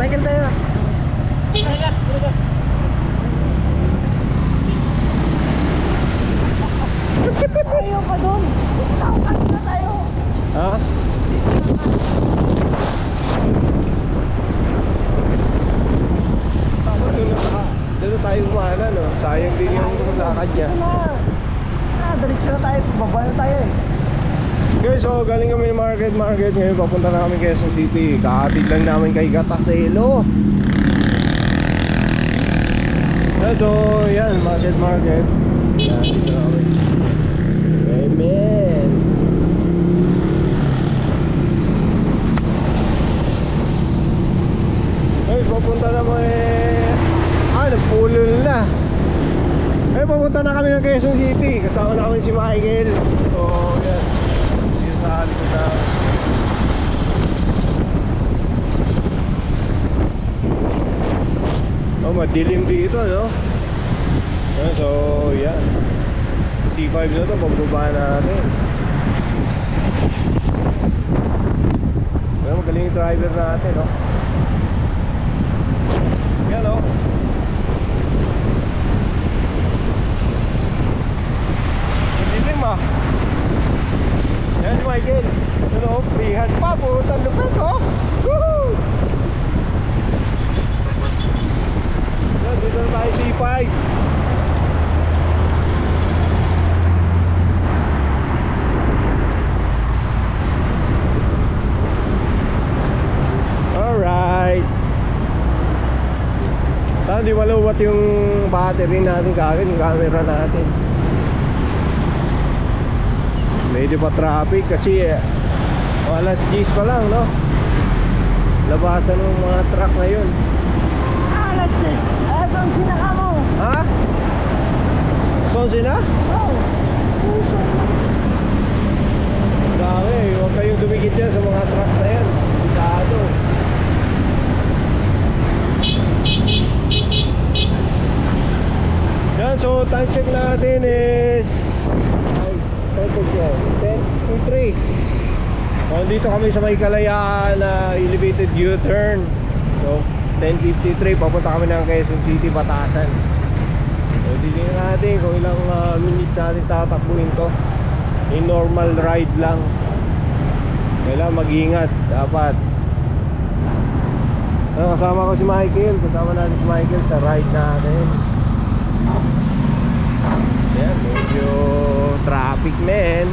Michael tayo. Tayo pa doon. Takas na tayo. Ha? Tama, doon na tayo. Doon na tayo kumana, no? Sayang din yung lakad niya. Ah, diretso na tayo. Baba na tayo eh. Guys, so galing kami market market ngayon papunta na kami Quezon City. Kahatid lang namin kay Gataselo. Yeah, so yan, market market. Yan, dito na kami. Amen. Guys, papunta na eh. Ah, nagpulol na. Eh, papunta na kami ng Quezon City. Kasama na kami si Michael. So, yan. Sa likod na. Oh, madilim dito, no? Yan, so, yan. C5 na to, pababa natin. Yan, magaling yung driver natin, no? Yan, no? Madilim ah. Yan Michael. Ano, freehand pa. Putang lupit oh. Woohoo! Yan, dito na tayo C5. Alright. Sana di maluwat yung battery natin kagad, yung camera natin. Medyo pa traffic kasi eh, alas 10 pa lang, no? Labasan ng mga truck ngayon. Alas na. Alas ang sinaka mo. Ha? Son sila? Oh. Dami, huwag kayong dumikit dyan sa mga truck na yan. Pisado. Yan, so time check natin is ay, time check yan, 10 3 Nandito kami sa may kalayaan na elevated U-turn. So, 10.53, papunta kami ng Quezon City, Batasan. So, titingnan natin kung ilang ah, minutes natin tatakbuhin to. In normal ride lang. Kailangan mag-ingat, dapat. Ah, Kasama ko si Michael, kasama natin si Michael sa ride natin. Yan, medyo traffic men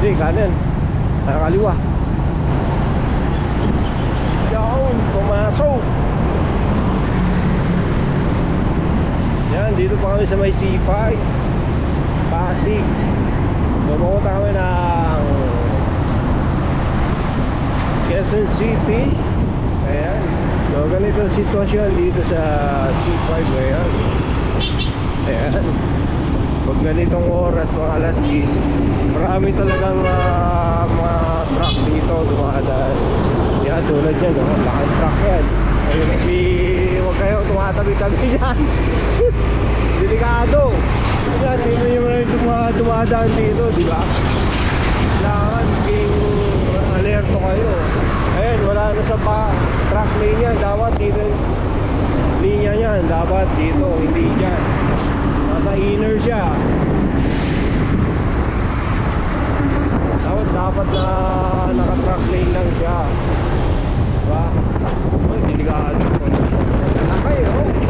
Hindi, kanan Nakakaliwa Yun, pumasok. Yan, dito pa kami sa may C5 Pasig. Pumunta kami ng Quezon City. Ayan. So ganito sitwasyon dito sa C5 ngayon Ayan. Pag ganitong oras, mga alas 10 Marami talagang ah, mga truck dito dumadaan Yan, tulad yan, no? laking truck yan. Ayun, hindi, huwag kayo tumatabi-tabi dyan. Delikado. Yan, tingnan nyo na yung duma- dumadaan dito, di ba? Kailangan maging alerto kayo. Ayun, wala na sa pa truck lane yan. Dapat dito linya yan Dapat dito, hindi dyan. Nasa inner siya. Dapat na naka-truck lane lang siya. Diba? Ay, delikado. Laki, oh. Oh,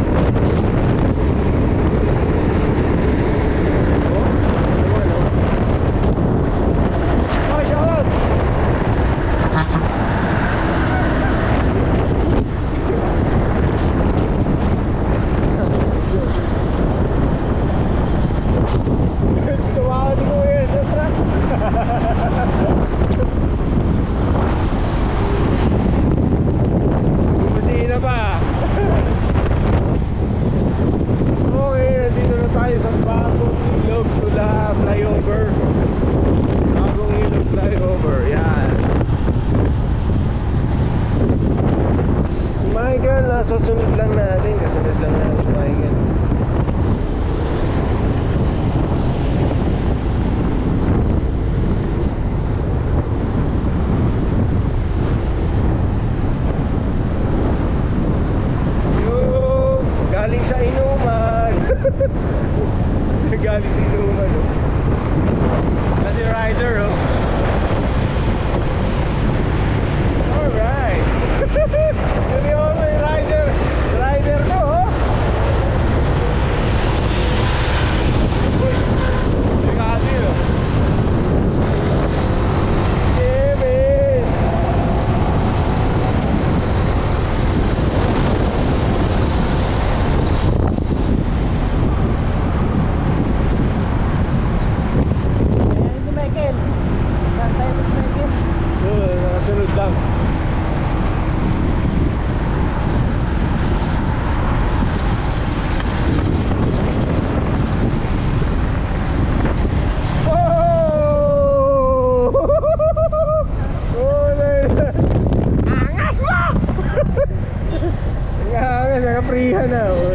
Nakaprihan na. Oh,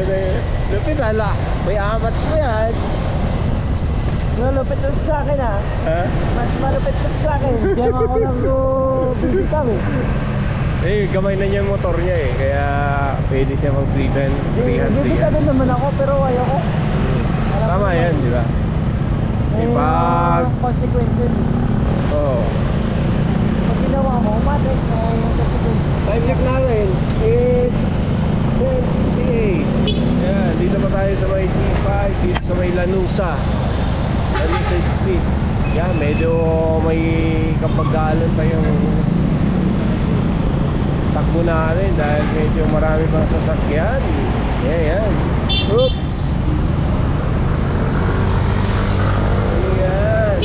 Lupit ala. May amats mo yan. Malupit na sa akin ah. Ha? Mas malupit na sa akin. Diyan ako nang bibitaw eh. Eh, gamay na niya yung motor niya eh. Kaya pwede siya mag-freehand. Freehand, Bibitaw freehand. din naman ako pero ayoko. Alam Tama ko yan, di ba? May Ipag- mga consequences. Oo. Pag ginawa mo, matik na yung consequences. Time check natin Yan, dito pa tayo sa may C5, dito sa may Lanusa. Lanusa Street. Yan, medyo may kapagalan pa yung takbo natin dahil medyo marami pang sasakyan. Yan, yan. Oops! Yan.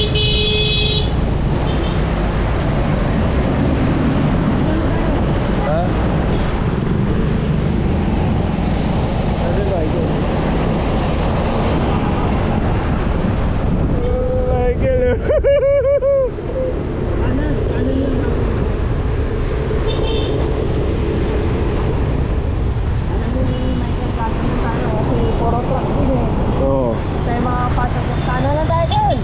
Ha? Nasaan ba ito? Michael! Ano? Ano yun? Alam mo ni Michael, kaso na tayo kasi puro truck din eh. Oo. Tayo mga pasak ng kanan lang tayo dun.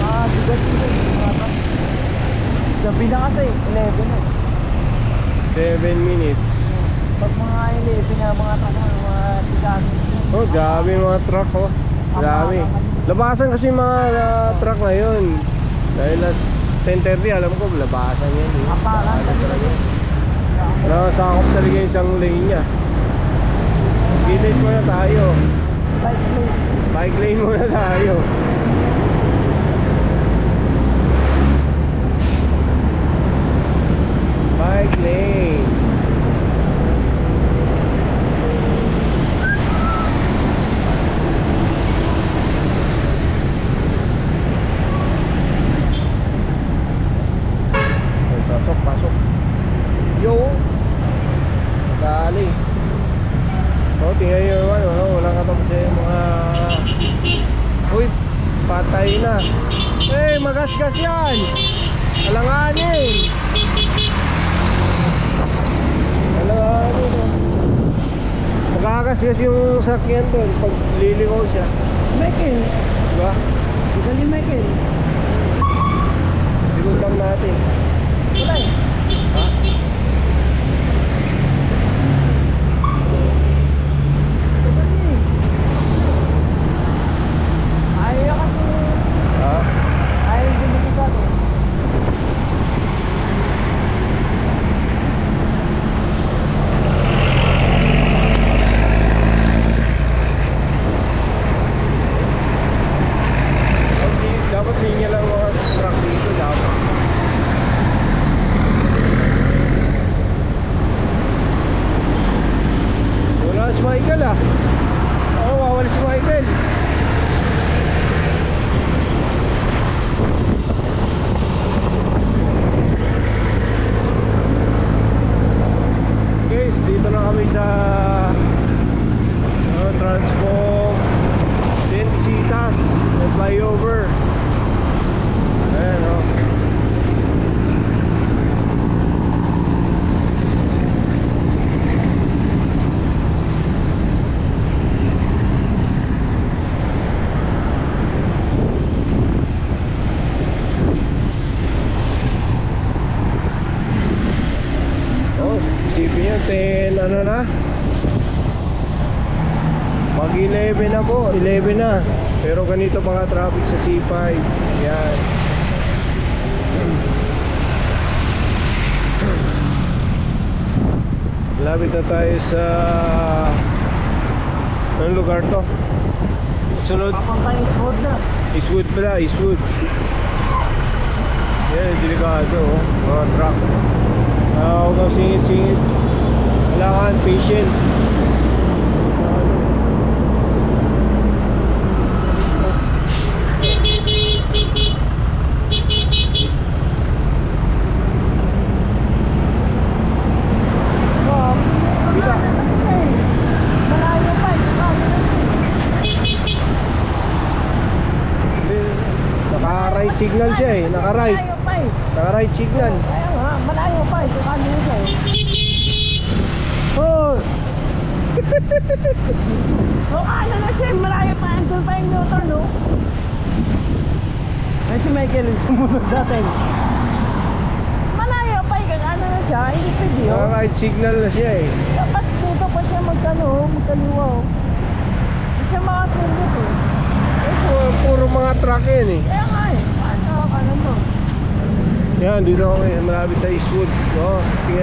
Ah, bigat bigat. Mga truck. Gabi na kasi, 11 na. 7 minutes. Pag mga 11 na mga truck na mga tigaan. Oh, yung mga truck oh. Grabe. Labasan kasi mga ah, truck ngayon. Dahil last 10.30 alam ko labasan yan. Eh. Apakan talaga. Nakasakop talaga yung isang lane niya. Gilid muna tayo. Bike lane. Bike lane muna tayo. Bike lane. Ay, Pasok, pasok. Yo! Dali. Oh, tingnan nyo naman, oh, walang katapos eh, mga... Uy, patay na. Eh, magasgas yan! Alanganin! Alanganin, oh. Magagasgas yung sakyan doon pag lilingaw siya. Michael. Diba? Gali Michael. Sigundang natin. Eh. Ha? si Michael ah. Oo, oh, wawala si Michael. Ano na? Mag 11 na po, 11 na. Pero ganito pa nga traffic sa C5. Yan. Lapit na tayo sa Anong lugar to? Sunod Eastwood na. Eastwood pala, Eastwood Yan, delikado oh. Mga truck Ah, huwag kang singit-singit Kailangan patient. Malayo pa. Naka-right signal siya eh Naka-right Malayo pa eh. Naka-right signal Kaya nga, malayo pa eh. Kung ano yun eh. Oh! oh, ano na siya, malayo pa. Andun pa yung motor, no? Ay, si Michael yung sumunod natin. Malayo pa eh. Ano na siya, hindi pwede yun. Naka-right signal na siya eh Dapat dito pa siya magkano, magkaliwa. oh. Hindi siya makasundot eh. Eh, pu- Puro mga truck yan eh Kaya nga eh. Ano, ano mo? Yan, dito ako eh, malapit sa Eastwood. Oh, tingnan